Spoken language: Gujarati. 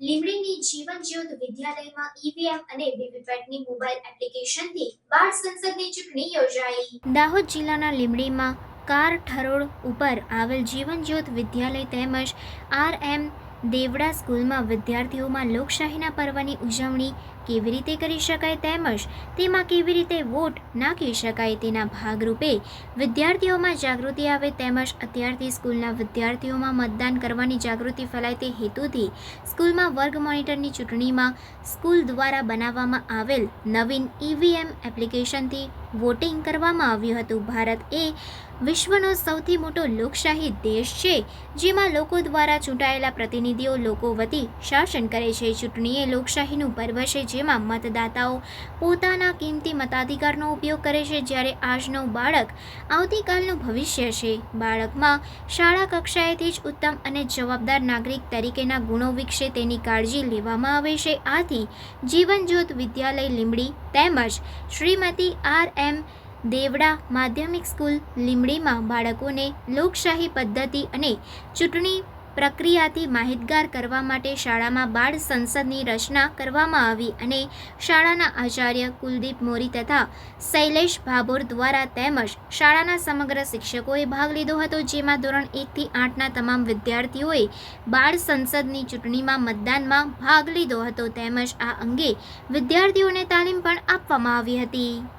લીમડીની જીવન જ્યોત વિદ્યાલયમાં ઈવીએમ અને વીવીપેટની મોબાઈલ એપ્લિકેશનથી બાર સંસદની ચૂંટણી યોજાઈ. દાહોદ જિલ્લાના લીમડીમાં કાર ઠરોડ ઉપર આવેલ જીવન જ્યોત વિદ્યાલય તેમજ આર એમ દેવડા સ્કૂલમાં વિદ્યાર્થીઓમાં લોકશાહીના પર્વની ઉજવણી કેવી રીતે કરી શકાય તેમજ તેમાં કેવી રીતે વોટ નાખી શકાય તેના ભાગરૂપે વિદ્યાર્થીઓમાં જાગૃતિ આવે તેમજ અત્યારથી સ્કૂલના વિદ્યાર્થીઓમાં મતદાન કરવાની જાગૃતિ ફેલાય તે હેતુથી સ્કૂલમાં વર્ગ મોનિટરની ચૂંટણીમાં સ્કૂલ દ્વારા બનાવવામાં આવેલ નવીન ઈવીએમ એપ્લિકેશનથી વોટિંગ કરવામાં આવ્યું હતું. ભારત એ વિશ્વનો સૌથી મોટો લોકશાહી દેશ છે, જેમાં લોકો દ્વારા ચૂંટાયેલા પ્રતિનિધિઓ લોકો વતી શાસન કરે છે. ચૂંટણી એ લોકશાહીનું પર્વ છે, જેમાં મતદાતાઓ પોતાના કિંમતી મતાધિકારનો ઉપયોગ કરે છે. જ્યારે આજનો બાળક આવતીકાલનું ભવિષ્ય છે, બાળકમાં શાળા કક્ષાએથી જ ઉત્તમ અને જવાબદાર નાગરિક તરીકેના ગુણો વિકસે તેની કાળજી લેવામાં આવે છે. આથી જીવનજ્યોત વિદ્યાલય લીંબડી તેમજ શ્રીમતી આર. એમ દેવડા માધ્યમિક સ્કૂલ લીંબડીમાં બાળકોને લોકશાહી પદ્ધતિ અને ચૂંટણી પ્રક્રિયાથી માહિતગાર કરવા માટે શાળામાં બાળ સંસદની રચના કરવામાં આવી અને શાળાના આચાર્ય કુલદીપ મોરી તથા શૈલેષ ભાભોર દ્વારા તેમજ શાળાના સમગ્ર શિક્ષકોએ ભાગ લીધો હતો, જેમાં ધોરણ એકથી આઠના તમામ વિદ્યાર્થીઓએ બાળ સંસદની ચૂંટણીમાં મતદાનમાં ભાગ લીધો હતો. તેમજ આ અંગે વિદ્યાર્થીઓને તાલીમ પણ આપવામાં આવી હતી.